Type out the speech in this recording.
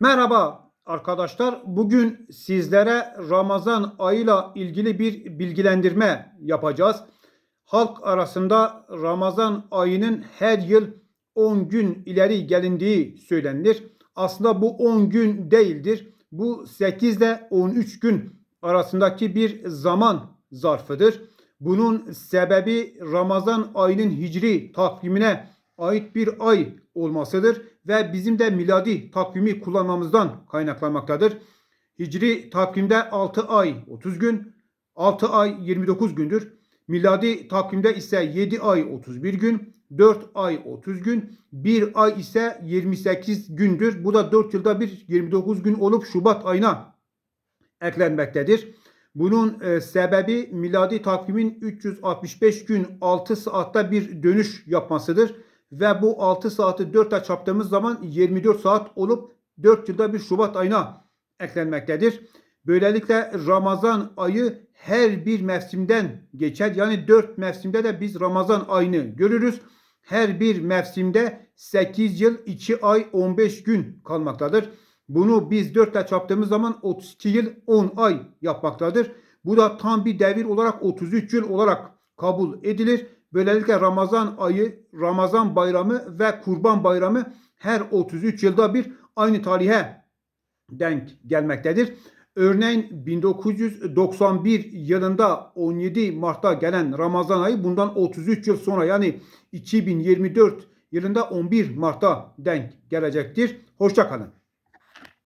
Merhaba arkadaşlar. Bugün sizlere Ramazan ayıyla ilgili bir bilgilendirme yapacağız. Halk arasında Ramazan ayının her yıl 10 gün ileri gelindiği söylenir. Aslında bu 10 gün değildir. Bu 8 ile 13 gün arasındaki bir zaman zarfıdır. Bunun sebebi Ramazan ayının hicri takvimine ait bir ay olmasıdır ve bizim de miladi takvimi kullanmamızdan kaynaklanmaktadır. Hicri takvimde 6 ay 30 gün, 6 ay 29 gündür. Miladi takvimde ise 7 ay 31 gün, 4 ay 30 gün, 1 ay ise 28 gündür. Bu da 4 yılda bir 29 gün olup Şubat ayına eklenmektedir. Bunun e, sebebi miladi takvimin 365 gün 6 saatte bir dönüş yapmasıdır. Ve bu 6 saati 4 ile çarptığımız zaman 24 saat olup 4 yılda bir Şubat ayına eklenmektedir. Böylelikle Ramazan ayı her bir mevsimden geçer. Yani 4 mevsimde de biz Ramazan ayını görürüz. Her bir mevsimde 8 yıl 2 ay 15 gün kalmaktadır. Bunu biz 4 ile çarptığımız zaman 32 yıl 10 ay yapmaktadır. Bu da tam bir devir olarak 33 yıl olarak kabul edilir. Böylelikle Ramazan ayı, Ramazan bayramı ve Kurban bayramı her 33 yılda bir aynı tarihe denk gelmektedir. Örneğin 1991 yılında 17 Mart'ta gelen Ramazan ayı bundan 33 yıl sonra yani 2024 yılında 11 Mart'ta denk gelecektir. Hoşçakalın.